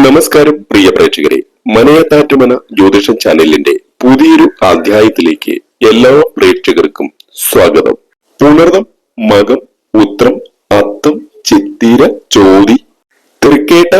നമസ്കാരം പ്രിയ പ്രേക്ഷകരെ. മനയത്താറ്റുമന ജ്യോതിഷ ചാനലിന്റെ പുതിയൊരു അധ്യായത്തിലേക്ക് എല്ലാ പ്രേക്ഷകർക്കും സ്വാഗതം. പുണർതം മകം ഉത്രം അത്തം ചിത്തിര ചോതി തൃക്കേട്ട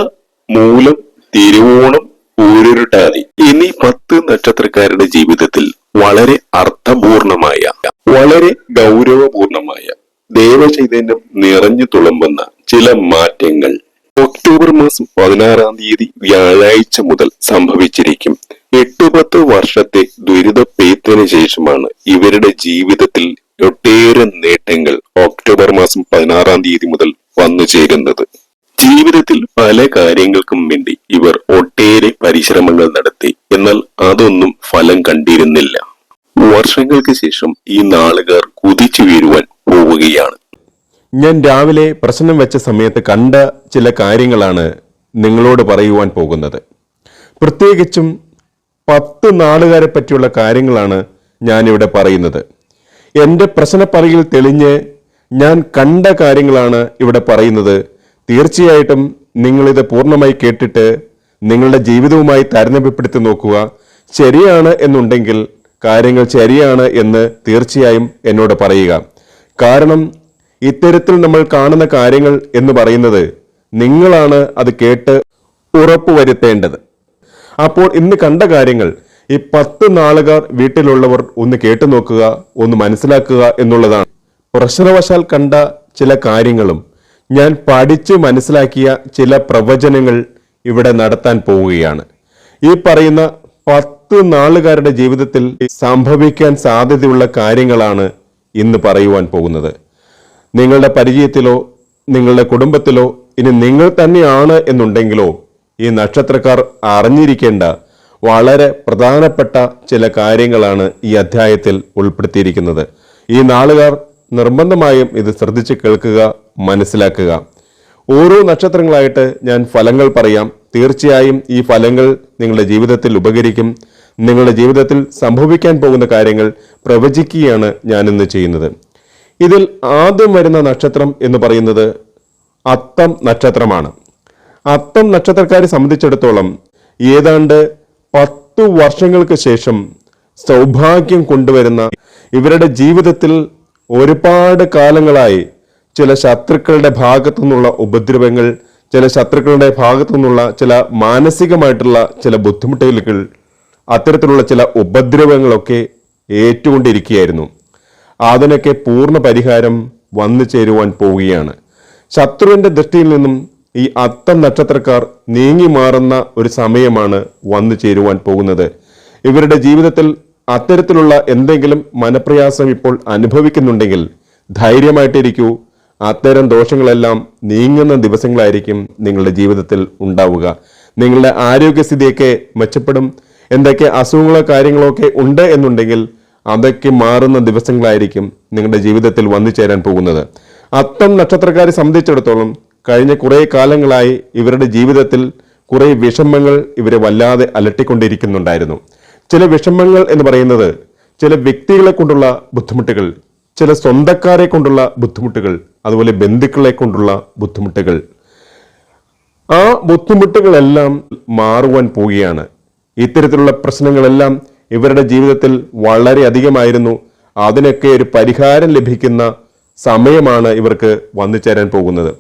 മൂലം തിരുവോണം ഊരുരുട്ടാതി എന്നീ പത്ത് നക്ഷത്രക്കാരുടെ ജീവിതത്തിൽ വളരെ അർത്ഥപൂർണമായ വളരെ ഗൗരവപൂർണമായ ദേവചൈതന്യം നിറഞ്ഞു തുളുമ്പുന്ന ചില മാറ്റങ്ങൾ ഒക്ടോബർ മാസം പതിനാറാം തീയതി വ്യാഴാഴ്ച മുതൽ സംഭവിച്ചിരിക്കും. എട്ടു പത്ത് വർഷത്തെ ദുരിത പെയ്ത്തിന് ശേഷമാണ് ഇവരുടെ ജീവിതത്തിൽ ഒട്ടേറെ നേട്ടങ്ങൾ ഒക്ടോബർ മാസം പതിനാറാം തീയതി മുതൽ വന്നു ചേരുന്നത്. ജീവിതത്തിൽ പല കാര്യങ്ങൾക്കും വേണ്ടി ഇവർ ഒട്ടേറെ പരിശ്രമങ്ങൾ നടത്തി. എന്നാൽ അതൊന്നും ഫലം കണ്ടിരുന്നില്ല. വർഷങ്ങൾക്ക് ശേഷം ഈ നാളുകാർ കുതിച്ചു വീഴുവാൻ പോവുകയാണ്. ഞാൻ രാവിലെ പ്രശ്നം വെച്ച സമയത്ത് കണ്ട ചില കാര്യങ്ങളാണ് നിങ്ങളോട് പറയുവാൻ പോകുന്നത്. പ്രത്യേകിച്ചും പത്ത് നാളുകാരെ പറ്റിയുള്ള കാര്യങ്ങളാണ് ഞാനിവിടെ പറയുന്നത്. എന്റെ പ്രശ്നപ്പറയിൽ തെളിഞ്ഞ് ഞാൻ കണ്ട കാര്യങ്ങളാണ് ഇവിടെ പറയുന്നത്. തീർച്ചയായിട്ടും നിങ്ങളിത് പൂർണമായി കേട്ടിട്ട് നിങ്ങളുടെ ജീവിതവുമായി താരതമ്യപ്പെടുത്തി നോക്കുക. ശരിയാണ് എന്നുണ്ടെങ്കിൽ കാര്യങ്ങൾ ശരിയാണ് എന്ന് തീർച്ചയായും എന്നോട് പറയുക. കാരണം ഇത്തരത്തിൽ നമ്മൾ കാണുന്ന കാര്യങ്ങൾ എന്ന് പറയുന്നത് നിങ്ങളാണ് അത് കേട്ട് ഉറപ്പുവരുത്തേണ്ടത്. അപ്പോൾ ഇന്ന് കണ്ട കാര്യങ്ങൾ ഈ പത്ത് നാളുകാർ വീട്ടിലുള്ളവർ ഒന്ന് കേട്ടു നോക്കുക ഒന്ന് മനസ്സിലാക്കുക എന്നുള്ളതാണ്. പ്രശ്നവശാൽ കണ്ട ചില കാര്യങ്ങളും ഞാൻ പഠിച്ച് മനസ്സിലാക്കിയ ചില പ്രവചനങ്ങൾ ഇവിടെ നടത്താൻ പോവുകയാണ്. ഈ പറയുന്ന പത്ത് നാളുകാരുടെ ജീവിതത്തിൽ സംഭവിക്കാൻ സാധ്യതയുള്ള കാര്യങ്ങളാണ് ഇന്ന് പറയുവാൻ പോകുന്നത്. നിങ്ങളുടെ പരിചയത്തിലോ നിങ്ങളുടെ കുടുംബത്തിലോ ഇനി നിങ്ങൾ തന്നെയാണ് എന്നുണ്ടെങ്കിലോ ഈ നക്ഷത്രക്കാർ അറിഞ്ഞിരിക്കേണ്ട വളരെ പ്രധാനപ്പെട്ട ചില കാര്യങ്ങളാണ് ഈ അധ്യായത്തിൽ ഉൾപ്പെടുത്തിയിരിക്കുന്നത്. ഈ നാളുകാർ നിർബന്ധമായും ഇത് ശ്രദ്ധിച്ച് കേൾക്കുക മനസ്സിലാക്കുക. ഓരോ നക്ഷത്രങ്ങളായിട്ട് ഞാൻ ഫലങ്ങൾ പറയാം. തീർച്ചയായും ഈ ഫലങ്ങൾ നിങ്ങളുടെ ജീവിതത്തിൽ ഉപകരിക്കും. നിങ്ങളുടെ ജീവിതത്തിൽ സംഭവിക്കാൻ പോകുന്ന കാര്യങ്ങൾ പ്രവചിക്കുകയാണ് ഞാനിന്ന് ചെയ്യുന്നത്. ഇതിൽ ആദ്യം വരുന്ന നക്ഷത്രം എന്ന് പറയുന്നത് അത്തം നക്ഷത്രമാണ്. അത്തം നക്ഷത്രക്കാരെ സംബന്ധിച്ചിടത്തോളം ഏതാണ്ട് പത്തു വർഷങ്ങൾക്ക് ശേഷം സൗഭാഗ്യം കൊണ്ടുവരുന്ന ഇവരുടെ ജീവിതത്തിൽ ഒരുപാട് കാലങ്ങളായി ചില ശത്രുക്കളുടെ ഭാഗത്തു നിന്നുള്ള ഉപദ്രവങ്ങൾ ചില ശത്രുക്കളുടെ ഭാഗത്തു നിന്നുള്ള ചില മാനസികമായിട്ടുള്ള ചില ബുദ്ധിമുട്ടുകൾ അത്തരത്തിലുള്ള ചില ഉപദ്രവങ്ങളൊക്കെ ഏറ്റുകൊണ്ടിരിക്കുകയായിരുന്നു. അതിനൊക്കെ പൂർണ പരിഹാരം വന്നു ചേരുവാൻ പോവുകയാണ്. ശത്രുവിന്റെ ദൃഷ്ടിയിൽ നിന്നും ഈ അത്ത നക്ഷത്രക്കാർ നീങ്ങി മാറുന്ന ഒരു സമയമാണ് വന്നു ചേരുവാൻ പോകുന്നത്. ഇവരുടെ ജീവിതത്തിൽ അത്തരത്തിലുള്ള എന്തെങ്കിലും മനപ്രയാസം ഇപ്പോൾ അനുഭവിക്കുന്നുണ്ടെങ്കിൽ ധൈര്യമായിട്ടിരിക്കൂ. അത്തരം ദോഷങ്ങളെല്ലാം നീങ്ങുന്ന ദിവസങ്ങളായിരിക്കും നിങ്ങളുടെ ജീവിതത്തിൽ ഉണ്ടാവുക. നിങ്ങളുടെ ആരോഗ്യസ്ഥിതിയൊക്കെ മെച്ചപ്പെടും. എന്തൊക്കെ അസുഖങ്ങളോ കാര്യങ്ങളോ ഒക്കെ ഉണ്ട് എന്നുണ്ടെങ്കിൽ അതൊക്കെ മാറുന്ന ദിവസങ്ങളായിരിക്കും നിങ്ങളുടെ ജീവിതത്തിൽ വന്നു ചേരാൻ പോകുന്നത്. അത്തം നക്ഷത്രക്കാരെ സംബന്ധിച്ചിടത്തോളം കഴിഞ്ഞ കുറേ കാലങ്ങളായി ഇവരുടെ ജീവിതത്തിൽ കുറേ വിഷമങ്ങൾ ഇവരെ വല്ലാതെ അലട്ടിക്കൊണ്ടിരിക്കുന്നുണ്ടായിരുന്നു. ചില വിഷമങ്ങൾ എന്ന് പറയുന്നത് ചില വ്യക്തികളെ കൊണ്ടുള്ള ബുദ്ധിമുട്ടുകൾ ചില സ്വന്തക്കാരെ കൊണ്ടുള്ള ബുദ്ധിമുട്ടുകൾ അതുപോലെ ബന്ധുക്കളെ കൊണ്ടുള്ള ബുദ്ധിമുട്ടുകൾ. ആ ബുദ്ധിമുട്ടുകളെല്ലാം മാറുവാൻ പോവുകയാണ്. ഇത്തരത്തിലുള്ള പ്രശ്നങ്ങളെല്ലാം ഇവരുടെ ജീവിതത്തിൽ വളരെ അധികമായിരുന്നു. അതിനൊക്കെ ഒരു പരിഹാരം ലഭിക്കുന്ന സമയമാണ് ഇവർക്ക് വന്നു ചേരാൻ പോകുന്നത്.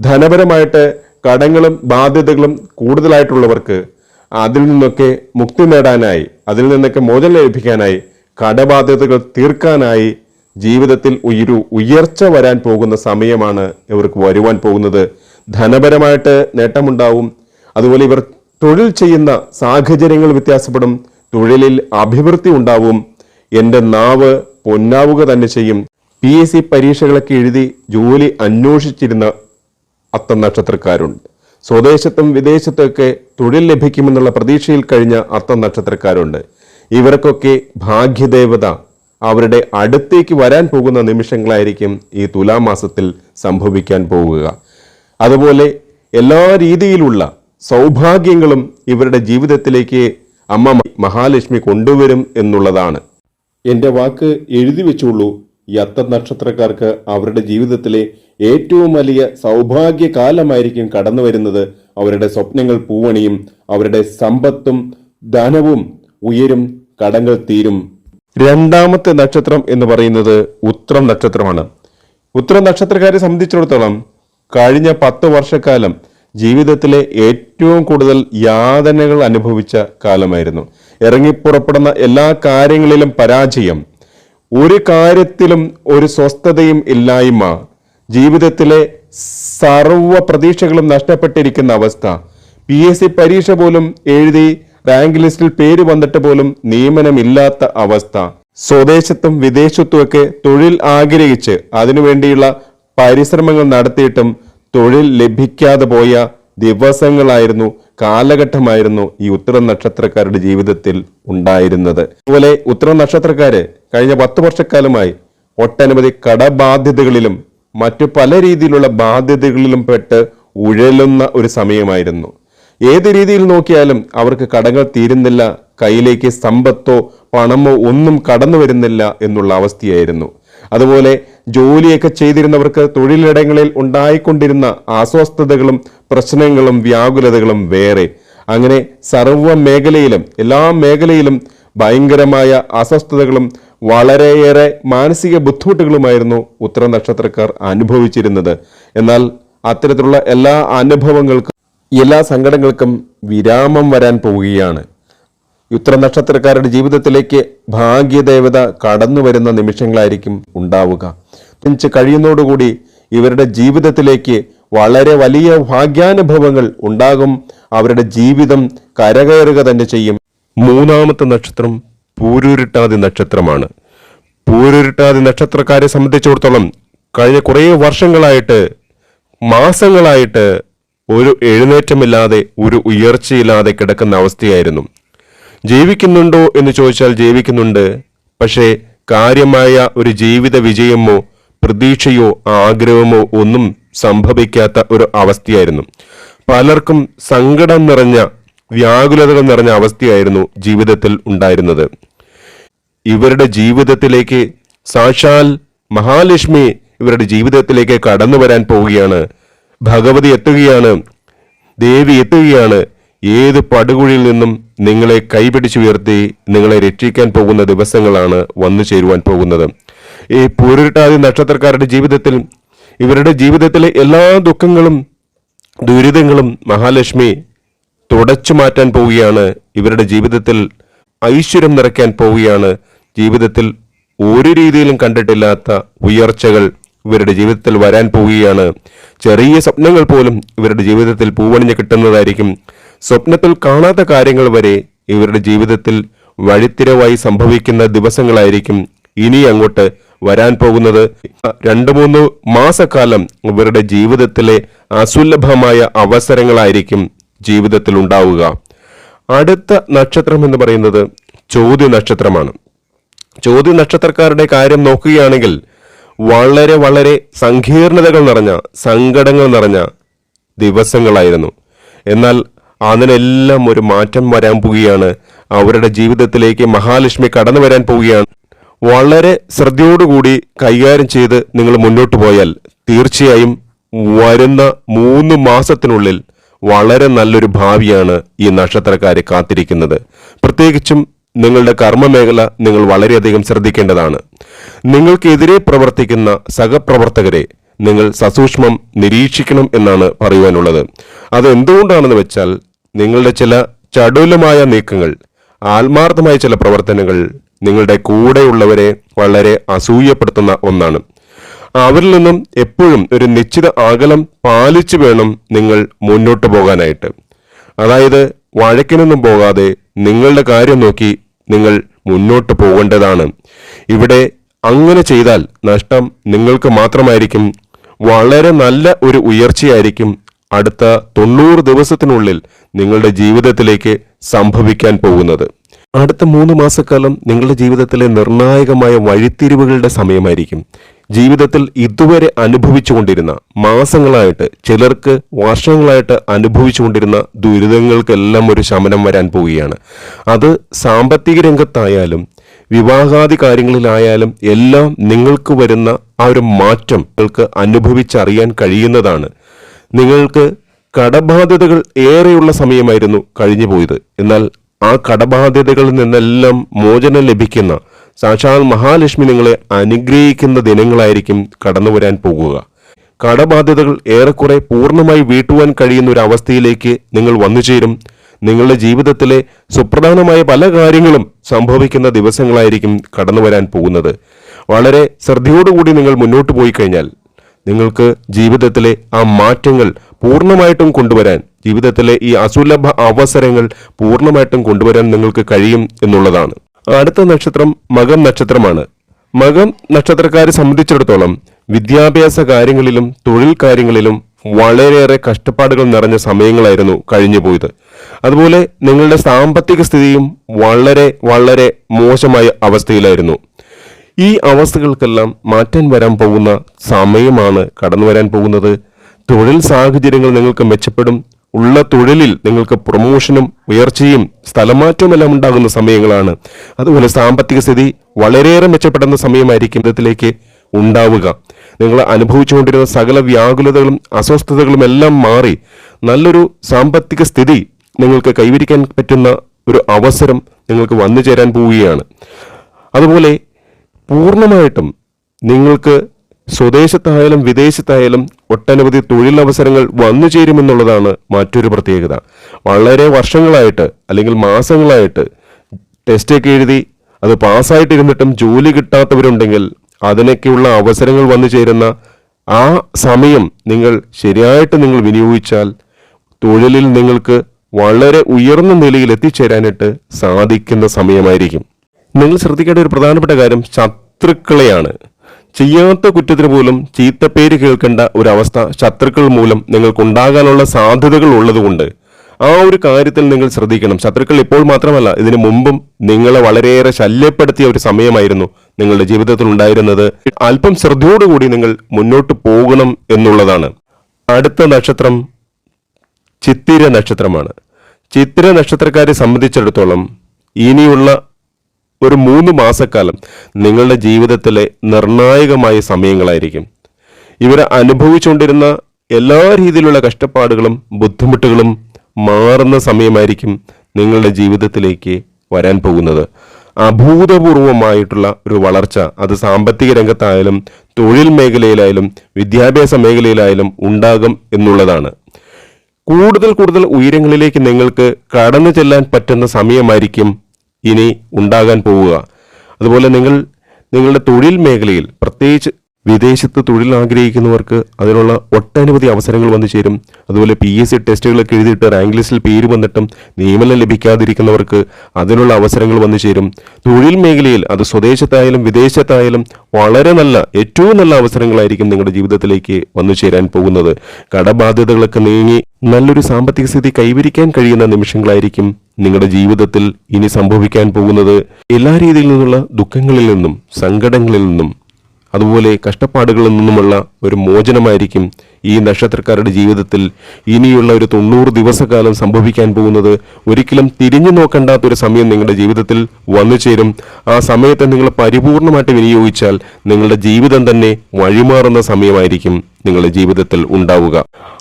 ധനപരമായിട്ട് കടങ്ങളും ബാധ്യതകളും കൂടുതലായിട്ടുള്ളവർക്ക് അതിൽ നിന്നൊക്കെ മുക്തി നേടാനായി അതിൽ നിന്നൊക്കെ മോചനം ലഭിക്കാനായി കടബാധ്യതകൾ തീർക്കാനായി ജീവിതത്തിൽ ഒരു ഉയർച്ച വരാൻ പോകുന്ന സമയമാണ് ഇവർക്ക് വരുവാൻ പോകുന്നത്. ധനപരമായിട്ട് നേട്ടമുണ്ടാവും. അതുപോലെ ഇവർ തൊഴിൽ ചെയ്യുന്ന സാഹചര്യങ്ങൾ വ്യത്യാസപ്പെടും. തൊഴിലിൽ അഭിവൃദ്ധി ഉണ്ടാവും. എന്റെ നാവ് പൊന്നാവുക തന്നെ ചെയ്യും. പി എസ് സി പരീക്ഷകളൊക്കെ എഴുതി ജോലി അന്വേഷിച്ചിരുന്ന അത്ത നക്ഷത്രക്കാരുണ്ട്. സ്വദേശത്തും വിദേശത്തൊക്കെ തൊഴിൽ ലഭിക്കുമെന്നുള്ള പ്രതീക്ഷയിൽ കഴിഞ്ഞ അത്ത നക്ഷത്രക്കാരുണ്ട്. ഇവർക്കൊക്കെ ഭാഗ്യദേവത. അവരുടെ അടുത്തേക്ക് വരാൻ പോകുന്ന നിമിഷങ്ങളായിരിക്കും ഈ തുലാമാസത്തിൽ സംഭവിക്കാൻ പോവുക അതുപോലെ എല്ലാ രീതിയിലുള്ള സൗഭാഗ്യങ്ങളും ഇവരുടെ ജീവിതത്തിലേക്ക് അമ്മ മഹാലക്ഷ്മി കൊണ്ടുവരും എന്നുള്ളതാണ്. എന്റെ വാക്ക് എഴുതി വെച്ചുള്ളൂ. ഈ അത്ത നക്ഷത്രക്കാർക്ക് അവരുടെ ജീവിതത്തിലെ ഏറ്റവും വലിയ സൗഭാഗ്യ കാലമായിരിക്കും കടന്നു വരുന്നത് അവരുടെ സ്വപ്നങ്ങൾ പൂവണിയും അവരുടെ സമ്പത്തും ധനവും ഉയരും കടങ്ങൾ തീരും. രണ്ടാമത്തെ നക്ഷത്രം എന്ന് പറയുന്നത് ഉത്രം നക്ഷത്രമാണ്. ഉത്രം നക്ഷത്രക്കാരെ സംബന്ധിച്ചിടത്തോളം കഴിഞ്ഞ പത്ത് വർഷക്കാലം ജീവിതത്തിലെ ഏറ്റവും കൂടുതൽ യാതനകൾ അനുഭവിച്ച കാലമായിരുന്നു. ഇറങ്ങിപ്പുറപ്പെടുന്ന എല്ലാ കാര്യങ്ങളിലും പരാജയം ഒരു കാര്യത്തിലും ഒരു സ്വസ്ഥതയും ഇല്ലായ്മ ജീവിതത്തിലെ സർവ പ്രതീക്ഷകളും നഷ്ടപ്പെട്ടിരിക്കുന്ന അവസ്ഥ പി എസ് സി പരീക്ഷ പോലും എഴുതി റാങ്ക് ലിസ്റ്റിൽ പേര് വന്നിട്ട് പോലും നിയമനമില്ലാത്ത അവസ്ഥ. സ്വദേശത്തും വിദേശത്തുമൊക്കെ തൊഴിൽ ആഗ്രഹിച്ച് അതിനുവേണ്ടിയുള്ള പരിശ്രമങ്ങൾ നടത്തിയിട്ടും തൊഴിൽ ലഭിക്കാതെ പോയ ദിവസങ്ങളായിരുന്നു കാലഘട്ടമായിരുന്നു ഈ ഉത്തര നക്ഷത്രക്കാരുടെ ജീവിതത്തിൽ ഉണ്ടായിരുന്നത്. അതുപോലെ ഉത്തര നക്ഷത്രക്കാര് കഴിഞ്ഞ പത്ത് വർഷക്കാലമായി ഒട്ടനവധി കടബാധ്യതകളിലും മറ്റു പല രീതിയിലുള്ള ബാധ്യതകളിലും പെട്ട് ഉഴലുന്ന ഒരു സമയമായിരുന്നു. ഏത് രീതിയിൽ നോക്കിയാലും അവർക്ക് കടങ്ങൾ തീരുന്നില്ല കയ്യിലേക്ക് സമ്പത്തോ പണമോ ഒന്നും കടന്നു വരുന്നില്ല എന്നുള്ള അവസ്ഥയായിരുന്നു. അതുപോലെ ജോലിയൊക്കെ ചെയ്തിരുന്നവർക്ക് തൊഴിലിടങ്ങളിൽ ഉണ്ടായിക്കൊണ്ടിരുന്ന അസ്വസ്ഥതകളും പ്രശ്നങ്ങളും വ്യാകുലതകളും വേറെ. അങ്ങനെ സർവ മേഖലയിലും എല്ലാ മേഖലയിലും ഭയങ്കരമായ അസ്വസ്ഥതകളും വളരെയേറെ മാനസിക ബുദ്ധിമുട്ടുകളുമായിരുന്നു ഉത്തര നക്ഷത്രക്കാർ അനുഭവിച്ചിരുന്നത്. എന്നാൽ അത്തരത്തിലുള്ള എല്ലാ അനുഭവങ്ങൾക്കും എല്ലാ സങ്കടങ്ങൾക്കും വിരാമം വരാൻ പോവുകയാണ്. ഉത്തര നക്ഷത്രക്കാരുടെ ജീവിതത്തിലേക്ക് ഭാഗ്യദേവത കടന്നു വരുന്ന നിമിഷങ്ങളായിരിക്കും ഉണ്ടാവുക. കഴിയുന്നതോടുകൂടി ഇവരുടെ ജീവിതത്തിലേക്ക് വളരെ വലിയ ഭാഗ്യാനുഭവങ്ങൾ ഉണ്ടാകും. അവരുടെ ജീവിതം കരകയറുക തന്നെ ചെയ്യും. മൂന്നാമത്തെ നക്ഷത്രം പൂരുരുട്ടാതി നക്ഷത്രമാണ്. പൂരുരുട്ടാതി നക്ഷത്രക്കാരെ സംബന്ധിച്ചിടത്തോളം കഴിഞ്ഞ കുറേ വർഷങ്ങളായിട്ട് മാസങ്ങളായിട്ട് ഒരു എഴുന്നേറ്റമില്ലാതെ ഒരു ഉയർച്ചയില്ലാതെ കിടക്കുന്ന അവസ്ഥയായിരുന്നു. ജീവിക്കുന്നുണ്ടോ എന്ന് ചോദിച്ചാൽ ജീവിക്കുന്നുണ്ട്. പക്ഷേ കാര്യമായ ഒരു ജീവിത വിജയമോ പ്രതീക്ഷയോ ആഗ്രഹമോ ഒന്നും സംഭവിക്കാത്ത ഒരു അവസ്ഥയായിരുന്നു. പലർക്കും സങ്കടം നിറഞ്ഞ വ്യാകുലതകൾ നിറഞ്ഞ അവസ്ഥയായിരുന്നു ജീവിതത്തിൽ ഉണ്ടായിരുന്നത്. ഇവരുടെ ജീവിതത്തിലേക്ക് സാക്ഷാൽ മഹാലക്ഷ്മി ഇവരുടെ ജീവിതത്തിലേക്ക് കടന്നു വരാൻ പോവുകയാണ്. ഭഗവതി എത്തുകയാണ്. ദേവി എത്തുകയാണ്. ഏത് പടുകുഴിയിൽ നിന്നും നിങ്ങളെ കൈപിടിച്ചുയർത്തി നിങ്ങളെ രക്ഷിക്കാൻ പോകുന്ന ദിവസങ്ങളാണ് വന്നു ചേരുവാൻ പോകുന്നത്. ഈ പൂരിട്ടാതി നക്ഷത്രക്കാരുടെ ജീവിതത്തിൽ ഇവരുടെ ജീവിതത്തിലെ എല്ലാ ദുഃഖങ്ങളും ദുരിതങ്ങളും മഹാലക്ഷ്മി തുടച്ചു മാറ്റാൻ പോവുകയാണ്. ഇവരുടെ ജീവിതത്തിൽ ഐശ്വര്യം നിറയ്ക്കാൻ പോവുകയാണ്. ജീവിതത്തിൽ ഒരു രീതിയിലും കണ്ടിട്ടില്ലാത്ത ഉയർച്ചകൾ ഇവരുടെ ജീവിതത്തിൽ വരാൻ പോവുകയാണ്. ചെറിയ സ്വപ്നങ്ങൾ പോലും ഇവരുടെ ജീവിതത്തിൽ പൂവണിഞ്ഞ് കിട്ടുന്നതായിരിക്കും. സ്വപ്നത്തിൽ കാണാത്ത കാര്യങ്ങൾ വരെ ഇവരുടെ ജീവിതത്തിൽ വഴിത്തിരവായി സംഭവിക്കുന്ന ദിവസങ്ങളായിരിക്കും ഇനി അങ്ങോട്ട് വരാൻ പോകുന്നത്. രണ്ടു മൂന്ന് മാസക്കാലം ഇവരുടെ ജീവിതത്തിലെ അസുലഭമായ അവസരങ്ങളായിരിക്കും ജീവിതത്തിൽ ഉണ്ടാവുക. അടുത്ത നക്ഷത്രം എന്ന് പറയുന്നത് ചോദ്യ നക്ഷത്രമാണ്. ചോദ്യ നക്ഷത്രക്കാരുടെ കാര്യം നോക്കുകയാണെങ്കിൽ വളരെ വളരെ സങ്കീർണതകൾ നിറഞ്ഞ സങ്കടങ്ങൾ നിറഞ്ഞ ദിവസങ്ങളായിരുന്നു. എന്നാൽ അതിനെല്ലാം ഒരു മാറ്റം വരാൻ പോവുകയാണ്. അവരുടെ ജീവിതത്തിലേക്ക് മഹാലക്ഷ്മി കടന്നു വരാൻ പോവുകയാണ്. വളരെ ശ്രദ്ധയോടുകൂടി കൈകാര്യം ചെയ്ത് നിങ്ങൾ മുന്നോട്ട് പോയാൽ തീർച്ചയായും വരുന്ന മൂന്ന് മാസത്തിനുള്ളിൽ വളരെ നല്ലൊരു ഭാവിയാണ് ഈ നക്ഷത്രക്കാരെ കാത്തിരിക്കുന്നത്. പ്രത്യേകിച്ചും നിങ്ങളുടെ കർമ്മമേഖല നിങ്ങൾ വളരെയധികം ശ്രദ്ധിക്കേണ്ടതാണ്. നിങ്ങൾക്കെതിരെ പ്രവർത്തിക്കുന്ന സഹപ്രവർത്തകരെ നിങ്ങൾ സസൂക്ഷ്മം നിരീക്ഷിക്കണം എന്നാണ് പറയുവാനുള്ളത്. അത് എന്തുകൊണ്ടാണെന്ന് വെച്ചാൽ നിങ്ങളുടെ ചില ചടുലമായ നീക്കങ്ങൾ ആത്മാർത്ഥമായ ചില പ്രവർത്തനങ്ങൾ നിങ്ങളുടെ കൂടെയുള്ളവരെ വളരെ അസൂയപ്പെടുത്തുന്ന ഒന്നാണ്. അവരിൽ നിന്നും എപ്പോഴും ഒരു നിശ്ചിത അകലം പാലിച്ചു വേണം നിങ്ങൾ മുന്നോട്ട് പോകാനായിട്ട്. അതായത് വഴക്കിനൊന്നും പോകാതെ നിങ്ങളുടെ കാര്യം നോക്കി നിങ്ങൾ മുന്നോട്ട് പോകേണ്ടതാണ്. ഇവിടെ അങ്ങനെ ചെയ്താൽ നഷ്ടം നിങ്ങൾക്ക് മാത്രമായിരിക്കും. വളരെ നല്ല ഒരു ഉയർച്ചയായിരിക്കും അടുത്ത തൊണ്ണൂറ് ദിവസത്തിനുള്ളിൽ നിങ്ങളുടെ ജീവിതത്തിലേക്ക് സംഭവിക്കാൻ പോകുന്നത്. അടുത്ത മൂന്ന് മാസക്കാലം നിങ്ങളുടെ ജീവിതത്തിലെ നിർണായകമായ വഴിത്തിരിവുകളുടെ സമയമായിരിക്കും. ജീവിതത്തിൽ ഇതുവരെ അനുഭവിച്ചുകൊണ്ടിരുന്ന മാസങ്ങളായിട്ട് ചിലർക്ക് വർഷങ്ങളായിട്ട് അനുഭവിച്ചുകൊണ്ടിരുന്ന ദുരിതങ്ങൾക്കെല്ലാം ഒരു ശമനം വരാൻ പോവുകയാണ്. അത് സാമ്പത്തിക രംഗത്തായാലും വിവാഹാദി കാര്യങ്ങളിലായാലും എല്ലാം നിങ്ങൾക്ക് വരുന്ന ആ ഒരു മാറ്റം നിങ്ങൾക്ക് അനുഭവിച്ചറിയാൻ കഴിയുന്നതാണ്. നിങ്ങൾക്ക് കടബാധ്യതകൾ ഏറെയുള്ള സമയമായിരുന്നു കഴിഞ്ഞു പോയത് എന്നാൽ ആ കടബാധ്യതകളിൽ നിന്നെല്ലാം മോചനം ലഭിക്കുന്ന സാക്ഷാൽ മഹാലക്ഷ്മി നിങ്ങളെ അനുഗ്രഹിക്കുന്ന ദിനങ്ങളായിരിക്കും കടന്നു വരാൻ പോകുക. കടബാധ്യതകൾ ഏറെക്കുറെ പൂർണമായി വീട്ടുവാൻ കഴിയുന്ന ഒരു അവസ്ഥയിലേക്ക് നിങ്ങൾ വന്നു ചേരും നിങ്ങളുടെ ജീവിതത്തിലെ സുപ്രധാനമായ പല കാര്യങ്ങളും സംഭവിക്കുന്ന ദിവസങ്ങളായിരിക്കും കടന്നു വരാൻ പോകുന്നത്. വളരെ ശ്രദ്ധയോടുകൂടി നിങ്ങൾ മുന്നോട്ട് പോയി കഴിഞ്ഞാൽ നിങ്ങൾക്ക് ജീവിതത്തിലെ ആ മാറ്റങ്ങൾ പൂർണമായിട്ടും കൊണ്ടുവരാൻ ജീവിതത്തിലെ ഈ അസുലഭ അവസരങ്ങൾ പൂർണമായിട്ടും കൊണ്ടുവരാൻ നിങ്ങൾക്ക് കഴിയും എന്നുള്ളതാണ്. അടുത്ത നക്ഷത്രം മകം നക്ഷത്രമാണ്. മകം നക്ഷത്രക്കാരെ സംബന്ധിച്ചിടത്തോളം വിദ്യാഭ്യാസ കാര്യങ്ങളിലും തൊഴിൽ കാര്യങ്ങളിലും വളരെയേറെ കഷ്ടപ്പാടുകൾ നിറഞ്ഞ സമയങ്ങളായിരുന്നു കഴിഞ്ഞു പോയത്. അതുപോലെ നിങ്ങളുടെ സാമ്പത്തിക സ്ഥിതിയും വളരെ വളരെ മോശമായ അവസ്ഥയിലായിരുന്നു. ഈ അവസ്ഥകൾക്കെല്ലാം മാറ്റാൻ വരാൻ പോകുന്ന സമയമാണ് കടന്നു വരാൻ പോകുന്നത്. തൊഴിൽ സാഹചര്യങ്ങൾ നിങ്ങൾക്ക് മെച്ചപ്പെടും. ഉള്ള തൊഴിലിൽ നിങ്ങൾക്ക് പ്രൊമോഷനും ഉയർച്ചയും സ്ഥലമാറ്റവും എല്ലാം ഉണ്ടാകുന്ന സമയങ്ങളാണ്. അതുപോലെ സാമ്പത്തിക സ്ഥിതി വളരെയേറെ മെച്ചപ്പെടുന്ന സമയമായിരിക്കും ഇതിലേക്ക് ഉണ്ടാവുക. നിങ്ങൾ അനുഭവിച്ചുകൊണ്ടിരുന്ന സകല വ്യാകുലതകളും അസ്വസ്ഥതകളും എല്ലാം മാറി നല്ലൊരു സാമ്പത്തിക സ്ഥിതി നിങ്ങൾക്ക് കൈവരിക്കാൻ പറ്റുന്ന ഒരു അവസരം നിങ്ങൾക്ക് വന്നു ചേരാൻ പോവുകയാണ്. അതുപോലെ പൂർണമായിട്ടും നിങ്ങൾക്ക് സ്വദേശത്തായാലും വിദേശത്തായാലും ഒട്ടനവധി തൊഴിലവസരങ്ങൾ വന്നു ചേരുമെന്നുള്ളതാണ് മറ്റൊരു പ്രത്യേകത. വളരെ വർഷങ്ങളായിട്ട് അല്ലെങ്കിൽ മാസങ്ങളായിട്ട് ടെസ്റ്റൊക്കെ എഴുതി അത് പാസ്സായിട്ടിരുന്നിട്ടും ജോലി കിട്ടാത്തവരുണ്ടെങ്കിൽ അതിനൊക്കെയുള്ള അവസരങ്ങൾ വന്നു ചേരുന്ന ആ സമയം നിങ്ങൾ ശരിയായിട്ട് നിങ്ങൾ വിനിയോഗിച്ചാൽ തൊഴിലിൽ നിങ്ങൾക്ക് വളരെ ഉയർന്ന നിലയിൽ എത്തിച്ചേരാനായിട്ട് സാധിക്കുന്ന സമയമായിരിക്കും. നിങ്ങൾ ശ്രദ്ധിക്കേണ്ട ഒരു പ്രധാനപ്പെട്ട കാര്യം ശത്രുക്കളെയാണ്. ചെയ്യാത്ത കുറ്റത്തിന് പോലും പേര് കേൾക്കേണ്ട ഒരു അവസ്ഥ ശത്രുക്കൾ മൂലം നിങ്ങൾക്കുണ്ടാകാനുള്ള സാധ്യതകൾ ഉള്ളതുകൊണ്ട് ആ ഒരു കാര്യത്തിൽ നിങ്ങൾ ശ്രദ്ധിക്കണം. ശത്രുക്കൾ ഇപ്പോൾ മാത്രമല്ല ഇതിനു മുമ്പും നിങ്ങളെ വളരെയേറെ ശല്യപ്പെടുത്തിയ ഒരു സമയമായിരുന്നു നിങ്ങളുടെ ജീവിതത്തിൽ ഉണ്ടായിരുന്നത്. അല്പം ശ്രദ്ധയോടുകൂടി നിങ്ങൾ മുന്നോട്ട് പോകണം എന്നുള്ളതാണ്. അടുത്ത നക്ഷത്രം ചിത്തിര നക്ഷത്രമാണ്. ചിത്തിര നക്ഷത്രക്കാരെ സംബന്ധിച്ചിടത്തോളം ഇനിയുള്ള ഒരു മൂന്ന് മാസക്കാലം നിങ്ങളുടെ ജീവിതത്തിലെ നിർണായകമായ സമയങ്ങളായിരിക്കും. ഇവർ അനുഭവിച്ചുകൊണ്ടിരുന്ന എല്ലാ രീതിയിലുള്ള കഷ്ടപ്പാടുകളും ബുദ്ധിമുട്ടുകളും മാറുന്ന സമയമായിരിക്കും നിങ്ങളുടെ ജീവിതത്തിലേക്ക് വരാൻ പോകുന്നത്. അഭൂതപൂർവമായിട്ടുള്ള ഒരു വളർച്ച അത് സാമ്പത്തിക രംഗത്തായാലും തൊഴിൽ മേഖലയിലായാലും വിദ്യാഭ്യാസ മേഖലയിലായാലും ഉണ്ടാകും എന്നുള്ളതാണ്. കൂടുതൽ കൂടുതൽ ഉയരങ്ങളിലേക്ക് നിങ്ങൾക്ക് കടന്നു ചെല്ലാൻ പറ്റുന്ന സമയമായിരിക്കും ഇനി ഉണ്ടാകാൻ പോവുക. അതുപോലെ നിങ്ങൾ നിങ്ങളുടെ തൊഴിൽ മേഖലയിൽ പ്രത്യേകിച്ച് വിദേശത്ത് തൊഴിൽ ആഗ്രഹിക്കുന്നവർക്ക് അതിനുള്ള ഒട്ടനവധി അവസരങ്ങൾ വന്നു ചേരും. അതുപോലെ പി എസ് സി ടെസ്റ്റുകളൊക്കെ എഴുതിയിട്ട് റാങ്ക് ലിസ്റ്റിൽ പേര് വന്നിട്ടും നിയമനം ലഭിക്കാതിരിക്കുന്നവർക്ക് അതിനുള്ള അവസരങ്ങൾ വന്നു ചേരും. തൊഴിൽ മേഖലയിൽ അത് സ്വദേശത്തായാലും വിദേശത്തായാലും വളരെ നല്ല ഏറ്റവും നല്ല അവസരങ്ങളായിരിക്കും നിങ്ങളുടെ ജീവിതത്തിലേക്ക് വന്നു ചേരാൻ പോകുന്നത്. കടബാധ്യതകളൊക്കെ നീങ്ങി നല്ലൊരു സാമ്പത്തിക സ്ഥിതി കൈവരിക്കാൻ കഴിയുന്ന നിമിഷങ്ങളായിരിക്കും നിങ്ങളുടെ ജീവിതത്തിൽ ഇനി സംഭവിക്കാൻ പോകുന്നത്. എല്ലാ രീതിയിൽ നിന്നുള്ള ദുഃഖങ്ങളിൽ നിന്നും സങ്കടങ്ങളിൽ നിന്നും അതുപോലെ കഷ്ടപ്പാടുകളിൽ നിന്നുമുള്ള ഒരു മോചനമായിരിക്കും ഈ നക്ഷത്രക്കാരുടെ ജീവിതത്തിൽ ഇനിയുള്ള ഒരു തൊണ്ണൂറ് ദിവസക്കാലം സംഭവിക്കാൻ പോകുന്നത്. ഒരിക്കലും തിരിഞ്ഞു നോക്കേണ്ടാത്ത ഒരു സമയം നിങ്ങളുടെ ജീവിതത്തിൽ വന്നു ചേരും. ആ സമയത്തെ നിങ്ങൾ പരിപൂർണമായിട്ട് വിനിയോഗിച്ചാൽ നിങ്ങളുടെ ജീവിതം തന്നെ വഴിമാറുന്ന സമയമായിരിക്കും നിങ്ങളുടെ ജീവിതത്തിൽ ഉണ്ടാവുക.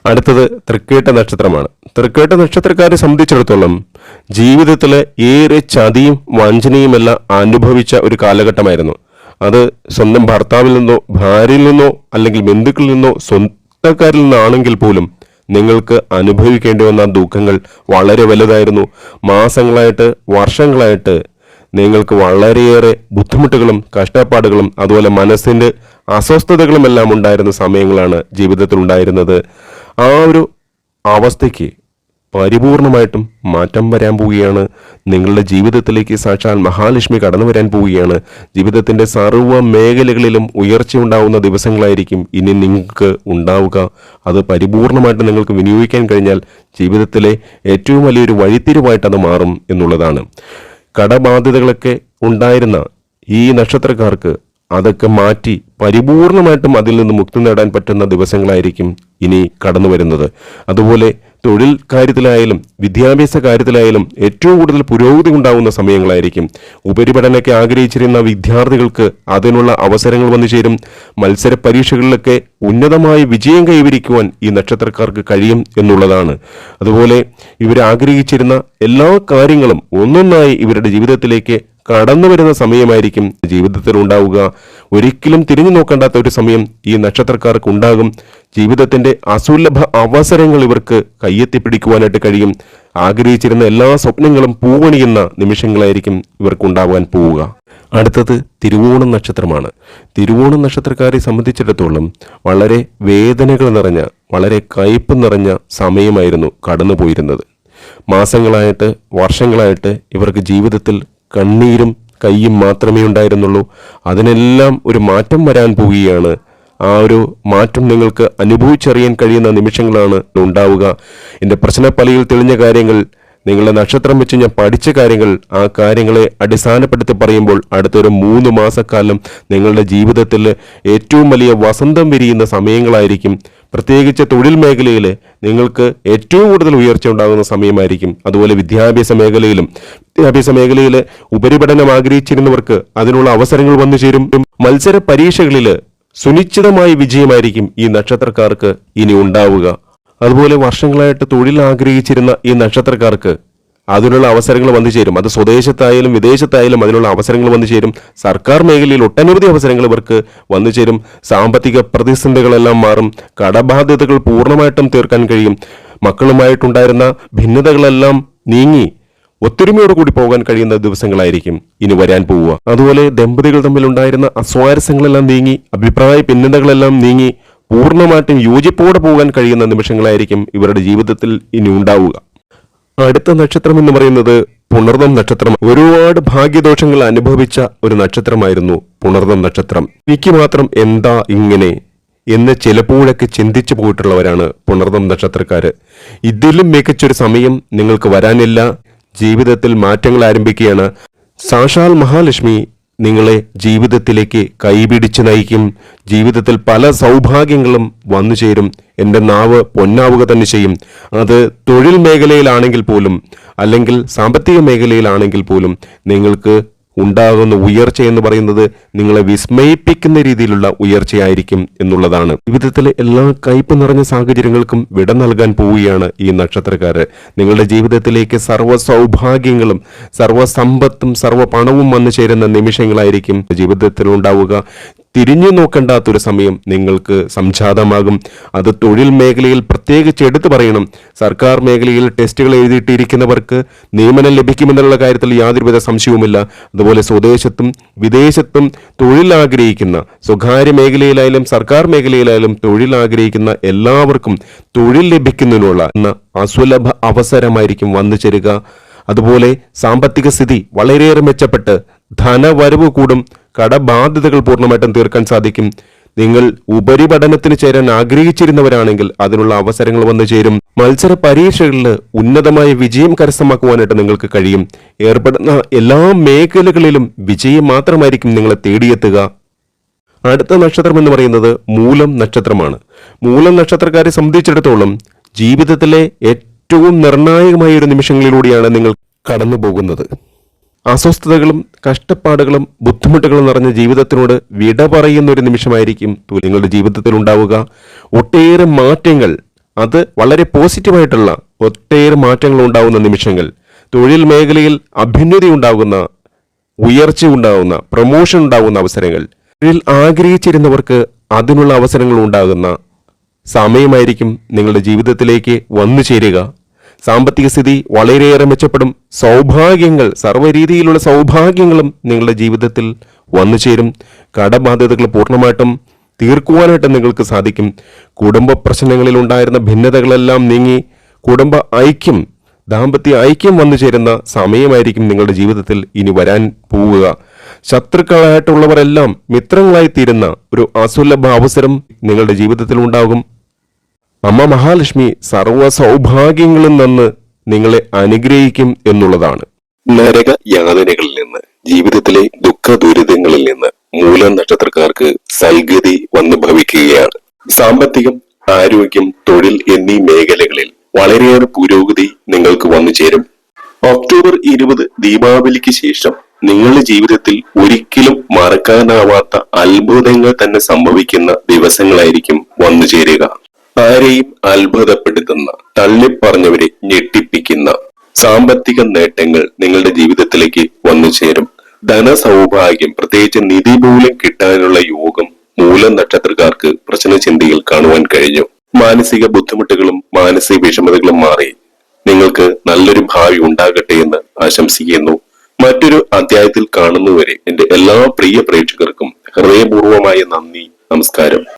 അടുത്തത് തൃക്കേട്ട നക്ഷത്രമാണ്. തൃക്കേട്ട നക്ഷത്രക്കാരെ സംബന്ധിച്ചിടത്തോളം ജീവിതത്തിലെ ഏറെ ചതിയും വഞ്ചനയുമെല്ലാം അനുഭവിച്ച ഒരു കാലഘട്ടമായിരുന്നു. അത് സ്വന്തം ഭർത്താവിൽ നിന്നോ ഭാര്യയിൽ നിന്നോ അല്ലെങ്കിൽ ബന്ധുക്കളിൽ നിന്നോ സ്വന്തക്കാരിൽ നിന്നാണെങ്കിൽ പോലും നിങ്ങൾക്ക് അനുഭവിക്കേണ്ടി വന്ന ദുഃഖങ്ങൾ വളരെ വലുതായിരുന്നു. മാസങ്ങളായിട്ട് വർഷങ്ങളായിട്ട് നിങ്ങൾക്ക് വളരെയേറെ ബുദ്ധിമുട്ടുകളും കഷ്ടപ്പാടുകളും അതുപോലെ മനസ്സിന്റെ അസ്വസ്ഥതകളും എല്ലാം ഉണ്ടായിരുന്ന സമയങ്ങളാണ് ജീവിതത്തിൽ ഉണ്ടായിരുന്നത് ആ ഒരു അവസ്ഥയ്ക്ക് പരിപൂർണമായിട്ടും മാറ്റം വരാൻ പോവുകയാണ്. നിങ്ങളുടെ ജീവിതത്തിലേക്ക് സാക്ഷാൽ മഹാലക്ഷ്മി കടന്നു വരാൻ പോവുകയാണ്. ജീവിതത്തിന്റെ സർവ മേഖലകളിലും ഉയർച്ച ഉണ്ടാവുന്ന ദിവസങ്ങളായിരിക്കും ഇനി നിങ്ങൾക്ക് ഉണ്ടാവുക. അത് പരിപൂർണമായിട്ട് നിങ്ങൾക്ക് വിനിയോഗിക്കാൻ കഴിഞ്ഞാൽ ജീവിതത്തിലെ ഏറ്റവും വലിയൊരു വഴിത്തിരിവായിട്ട് അത് മാറും എന്നുള്ളതാണ്. കടബാധ്യതകളൊക്കെ ഉണ്ടായിരുന്ന ഈ നക്ഷത്രക്കാർക്ക് അതൊക്കെ മാറ്റി പരിപൂർണമായിട്ടും അതിൽ നിന്ന് മുക്തി നേടാൻ പറ്റുന്ന ദിവസങ്ങളായിരിക്കും ഇനി കടന്നു വരുന്നത്. അതുപോലെ തൊഴിൽ കാര്യത്തിലായാലും വിദ്യാഭ്യാസ കാര്യത്തിലായാലും ഏറ്റവും കൂടുതൽ പുരോഗതി ഉണ്ടാകുന്ന സമയങ്ങളായിരിക്കും. ഉപരിപഠനമൊക്കെ ആഗ്രഹിച്ചിരുന്ന വിദ്യാർത്ഥികൾക്ക് അതിനുള്ള അവസരങ്ങൾ വന്നു ചേരും. മത്സര പരീക്ഷകളിലൊക്കെ ഉന്നതമായ വിജയം കൈവരിക്കുവാൻ ഈ നക്ഷത്രക്കാർക്ക് കഴിയും എന്നുള്ളതാണ്. അതുപോലെ ഇവർ ആഗ്രഹിച്ചിരുന്ന എല്ലാ കാര്യങ്ങളും ഒന്നൊന്നായി ഇവരുടെ ജീവിതത്തിലേക്ക് കടന്നു വരുന്ന സമയമായിരിക്കും ജീവിതത്തിൽ ഉണ്ടാവുക ഒരിക്കലും തിരിഞ്ഞു നോക്കേണ്ടാത്ത ഒരു സമയം ഈ നക്ഷത്രക്കാർക്ക് ഉണ്ടാകും ജീവിതത്തിന്റെ അസുലഭ അവസരങ്ങൾ ഇവർക്ക് കയ്യെത്തിപ്പിടിക്കുവാനായിട്ട് കഴിയും. ആഗ്രഹിച്ചിരുന്ന എല്ലാ സ്വപ്നങ്ങളും പൂവണിയുന്ന നിമിഷങ്ങളായിരിക്കും ഇവർക്കുണ്ടാവാൻ പോവുക. അടുത്തത് തിരുവോണം നക്ഷത്രമാണ്. തിരുവോണം നക്ഷത്രക്കാരെ സംബന്ധിച്ചിടത്തോളം വളരെ വേദനകൾ നിറഞ്ഞ വളരെ കയ്പ് നിറഞ്ഞ സമയമായിരുന്നു കടന്നുപോയിരുന്നത്. മാസങ്ങളായിട്ട് വർഷങ്ങളായിട്ട് ഇവർക്ക് ജീവിതത്തിൽ കണ്ണീരും കയ്യും മാത്രമേ ഉണ്ടായിരുന്നുള്ളൂ. അതിനെല്ലാം ഒരു മാറ്റം വരാൻ പോവുകയാണ്. ആ ഒരു മാറ്റം നിങ്ങൾക്ക് അനുഭവിച്ചറിയാൻ കഴിയുന്ന നിമിഷങ്ങളാണ് ഉണ്ടാവുക. എന്റെ പ്രശ്നപ്പലയിൽ തെളിഞ്ഞ കാര്യങ്ങൾ നിങ്ങളുടെ നക്ഷത്രം വെച്ച് ഞാൻ പഠിച്ച കാര്യങ്ങൾ ആ കാര്യങ്ങളെ അടിസ്ഥാനപ്പെടുത്തി പറയുമ്പോൾ അടുത്തൊരു മൂന്ന് മാസക്കാലം നിങ്ങളുടെ ജീവിതത്തിൽ ഏറ്റവും വലിയ വസന്തം വിരിയുന്ന സമയങ്ങളായിരിക്കും. പ്രത്യേകിച്ച് തൊഴിൽ മേഖലയിൽ നിങ്ങൾക്ക് ഏറ്റവും കൂടുതൽ ഉയർച്ച ഉണ്ടാകുന്ന സമയമായിരിക്കും. അതുപോലെ വിദ്യാഭ്യാസ മേഖലയിലും. വിദ്യാഭ്യാസ മേഖലയിൽ ഉപരിപഠനം ആഗ്രഹിച്ചിരുന്നവർക്ക് അതിനുള്ള അവസരങ്ങൾ വന്നു ചേരും. മത്സര പരീക്ഷകളിൽ സുനിശ്ചിതമായ വിജയമായിരിക്കും ഈ നക്ഷത്രക്കാർക്ക് ഇനി ഉണ്ടാവുക. അതുപോലെ വർഷങ്ങളായിട്ട് തൊഴിൽ ആഗ്രഹിച്ചിരുന്ന ഈ നക്ഷത്രക്കാർക്ക് അതിനുള്ള അവസരങ്ങൾ വന്നു ചേരും. അത് സ്വദേശത്തായാലും വിദേശത്തായാലും അതിനുള്ള അവസരങ്ങൾ വന്നു ചേരും. സർക്കാർ മേഖലയിൽ ഒട്ടനവധി അവസരങ്ങൾ ഇവർക്ക് വന്നു ചേരും. സാമ്പത്തിക പ്രതിസന്ധികളെല്ലാം മാറും. കടബാധ്യതകൾ പൂർണമായിട്ടും തീർക്കാൻ കഴിയും. മക്കളുമായിട്ടുണ്ടായിരുന്ന ഭിന്നതകളെല്ലാം നീങ്ങി ഒത്തൊരുമയോട് കൂടി പോകാൻ കഴിയുന്ന ദിവസങ്ങളായിരിക്കും ഇനി വരാൻ പോവുക. അതുപോലെ ദമ്പതികൾ തമ്മിലുണ്ടായിരുന്ന അസ്വാരസ്യങ്ങളെല്ലാം നീങ്ങി അഭിപ്രായ ഭിന്നതകളെല്ലാം നീങ്ങി പൂർണമായിട്ടും യോജിപ്പോടെ പോകാൻ കഴിയുന്ന നിമിഷങ്ങളായിരിക്കും ഇവരുടെ ജീവിതത്തിൽ ഇനി ഉണ്ടാവുക. അടുത്ത നക്ഷത്രം എന്ന് പറയുന്നത് പുണർദം നക്ഷത്രം. ഒരുപാട് ഭാഗ്യദോഷങ്ങൾ അനുഭവിച്ച ഒരു നക്ഷത്രമായിരുന്നു പുണർദം നക്ഷത്രം. എനിക്ക് മാത്രം എന്താ ഇങ്ങനെ എന്ന് ചിലപ്പോഴൊക്കെ ചിന്തിച്ചു പോയിട്ടുള്ളവരാണ് പുണർദം നക്ഷത്രക്കാര്. ഇതിലും മികച്ചൊരു സമയം നിങ്ങൾക്ക് വരാനില്ല. ജീവിതത്തിൽ മാറ്റങ്ങൾ ആരംഭിക്കുകയാണ്. സാഷാൽ മഹാലക്ഷ്മി നിങ്ങളെ ജീവിതത്തിലേക്ക് കൈപിടിച്ച് നയിക്കും. ജീവിതത്തിൽ പല സൗഭാഗ്യങ്ങളും വന്നു ചേരും. എന്റെ നാവ് പൊന്നാവുക തന്നെ ചെയ്യും. അത് തൊഴിൽ മേഖലയിലാണെങ്കിൽ പോലും അല്ലെങ്കിൽ സാമ്പത്തിക മേഖലയിലാണെങ്കിൽ പോലും നിങ്ങൾക്ക് ഉണ്ടാകുന്ന ഉയർച്ച എന്ന് പറയുന്നത് നിങ്ങളെ വിസ്മയിപ്പിക്കുന്ന രീതിയിലുള്ള ഉയർച്ചയായിരിക്കും എന്നുള്ളതാണ്. ജീവിതത്തിലെ എല്ലാ കയ്പ് നിറഞ്ഞ സാഹചര്യങ്ങൾക്കും വിട നൽകാൻ പോവുകയാണ് ഈ നക്ഷത്രക്കാര്. നിങ്ങളുടെ ജീവിതത്തിലേക്ക് സർവ സൗഭാഗ്യങ്ങളും സർവ സമ്പത്തും സർവ പണവും വന്നു ചേരുന്ന നിമിഷങ്ങളായിരിക്കും ജീവിതത്തിൽ ഉണ്ടാവുക തിരിഞ്ഞു നോക്കേണ്ടാത്തൊരു സമയം നിങ്ങൾക്ക് സംജാതമാകും. അത് തൊഴിൽ മേഖലയിൽ പ്രത്യേകിച്ച് എടുത്തു പറയണം. സർക്കാർ മേഖലയിൽ ടെസ്റ്റുകൾ എഴുതിയിട്ടിരിക്കുന്നവർക്ക് നിയമനം ലഭിക്കുമെന്നുള്ള കാര്യത്തിൽ യാതൊരുവിധ സംശയവുമില്ല. അതുപോലെ സ്വദേശത്തും വിദേശത്തും തൊഴിൽ ആഗ്രഹിക്കുന്ന സ്വകാര്യ മേഖലയിലായാലും സർക്കാർ മേഖലയിലായാലും തൊഴിൽ ആഗ്രഹിക്കുന്ന എല്ലാവർക്കും തൊഴിൽ ലഭിക്കുന്നതിനുള്ള അസുലഭ അവസരമായിരിക്കും വന്നു ചേരുക. അതുപോലെ സാമ്പത്തിക സ്ഥിതി വളരെയേറെ മെച്ചപ്പെട്ട് ധനവരവ് കൂടും. കടബാധ്യതകൾ പൂർണമായിട്ടും തീർക്കാൻ സാധിക്കും. നിങ്ങൾ ഉപരിപഠനത്തിന് ചേരാൻ ആഗ്രഹിച്ചിരുന്നവരാണെങ്കിൽ അതിനുള്ള അവസരങ്ങൾ വന്നു ചേരും. മത്സര പരീക്ഷകളിൽ ഉന്നതമായ വിജയം കരസ്ഥമാക്കുവാനായിട്ട് നിങ്ങൾക്ക് കഴിയും. ഏർപ്പെടുന്ന എല്ലാ മേഖലകളിലും വിജയം മാത്രമായിരിക്കും നിങ്ങളെ തേടിയെത്തുക. അടുത്ത നക്ഷത്രം എന്ന് പറയുന്നത് മൂലം നക്ഷത്രമാണ്. മൂലം നക്ഷത്രക്കാരെ സംബന്ധിച്ചിടത്തോളം ജീവിതത്തിലെ ഏറ്റവും നിർണായകമായ ഒരു നിമിഷങ്ങളിലൂടെയാണ് നിങ്ങൾ കടന്നു പോകുന്നത് അസ്വസ്ഥതകളും കഷ്ടപ്പാടുകളും ബുദ്ധിമുട്ടുകളും നിറഞ്ഞ ജീവിതത്തിനോട് വിട പറയുന്ന ഒരു നിമിഷമായിരിക്കും നിങ്ങളുടെ ജീവിതത്തിൽ ഉണ്ടാവുക. ഒട്ടേറെ മാറ്റങ്ങൾ അത് വളരെ പോസിറ്റീവായിട്ടുള്ള ഒട്ടേറെ മാറ്റങ്ങൾ ഉണ്ടാവുന്ന നിമിഷങ്ങൾ. തൊഴിൽ മേഖലയിൽ അഭ്യുന്നതി ഉണ്ടാകുന്ന ഉയർച്ച ഉണ്ടാകുന്ന പ്രൊമോഷൻ ഉണ്ടാകുന്ന അവസരങ്ങൾ. തൊഴിൽ ആഗ്രഹിച്ചിരുന്നവർക്ക് അതിനുള്ള അവസരങ്ങൾ ഉണ്ടാകുന്ന സമയമായിരിക്കും നിങ്ങളുടെ ജീവിതത്തിലേക്ക് വന്നു ചേരുക. സാമ്പത്തിക സ്ഥിതി വളരെയേറെ മെച്ചപ്പെടും. സൗഭാഗ്യങ്ങൾ സർവരീതിയിലുള്ള സൗഭാഗ്യങ്ങളും നിങ്ങളുടെ ജീവിതത്തിൽ വന്നു ചേരും. കടബാധ്യതകൾ പൂർണമായിട്ടും തീർക്കുവാനായിട്ട് നിങ്ങൾക്ക് സാധിക്കും. കുടുംബ പ്രശ്നങ്ങളിൽ ഉണ്ടായിരുന്ന ഭിന്നതകളെല്ലാം നീങ്ങി കുടുംബ ഐക്യം ദാമ്പത്യ ഐക്യം വന്നു ചേരുന്ന സമയമായിരിക്കും നിങ്ങളുടെ ജീവിതത്തിൽ ഇനി വരാൻ പോവുക. ശത്രുക്കളായിട്ടുള്ളവരെല്ലാം മിത്രങ്ങളായി തീരുന്ന ഒരു അസുലഭ അവസരം നിങ്ങളുടെ ജീവിതത്തിൽ ഉണ്ടാകും. അമ്മ മഹാലക്ഷ്മി സർവ സൗഭാഗ്യങ്ങളും നിന്ന് നിങ്ങളെ അനുഗ്രഹിക്കും എന്നുള്ളതാണ്. നരക യാതനകളിൽ നിന്ന് ജീവിതത്തിലെ ദുഃഖ ദുരിതങ്ങളിൽ നിന്ന് മൂല നക്ഷത്രക്കാർക്ക് സൽഗതി വന്നു ഭവിക്കുകയാണ്. സാമ്പത്തികം ആരോഗ്യം തൊഴിൽ എന്നീ മേഖലകളിൽ വളരെയേറെ പുരോഗതി നിങ്ങൾക്ക് വന്നു ചേരും. ഒക്ടോബർ ഇരുപത് ദീപാവലിക്ക് ശേഷം നിങ്ങളുടെ ജീവിതത്തിൽ ഒരിക്കലും മറക്കാനാവാത്ത അത്ഭുതങ്ങൾ തന്നെ സംഭവിക്കുന്ന ദിവസങ്ങളായിരിക്കും വന്നു ചേരുക. ആരെയും അത്ഭുതപ്പെടുത്തുന്ന തള്ളിപ്പറഞ്ഞവരെ ഞെട്ടിപ്പിക്കുന്ന സാമ്പത്തിക നേട്ടങ്ങൾ നിങ്ങളുടെ ജീവിതത്തിലേക്ക് വന്നു ചേരും. ധനസൗഭാഗ്യം പ്രത്യേകിച്ച് നിധി മൂലം കിട്ടാനുള്ള യോഗം മൂലം നക്ഷത്രക്കാർക്ക് പ്രശ്നചിന്തയിൽ കാണുവാൻ കഴിഞ്ഞു. മാനസിക ബുദ്ധിമുട്ടുകളും മാനസിക വിഷമതകളും മാറി. നിങ്ങൾക്ക് നല്ലൊരു ഭാവി ഉണ്ടാകട്ടെ എന്ന് ആശംസിക്കുന്നു. മറ്റൊരു അധ്യായത്തിൽ കാണുന്നവരെ എന്റെ എല്ലാ പ്രിയ പ്രേക്ഷകർക്കും ഹൃദയപൂർവമായ നന്ദി നമസ്കാരം.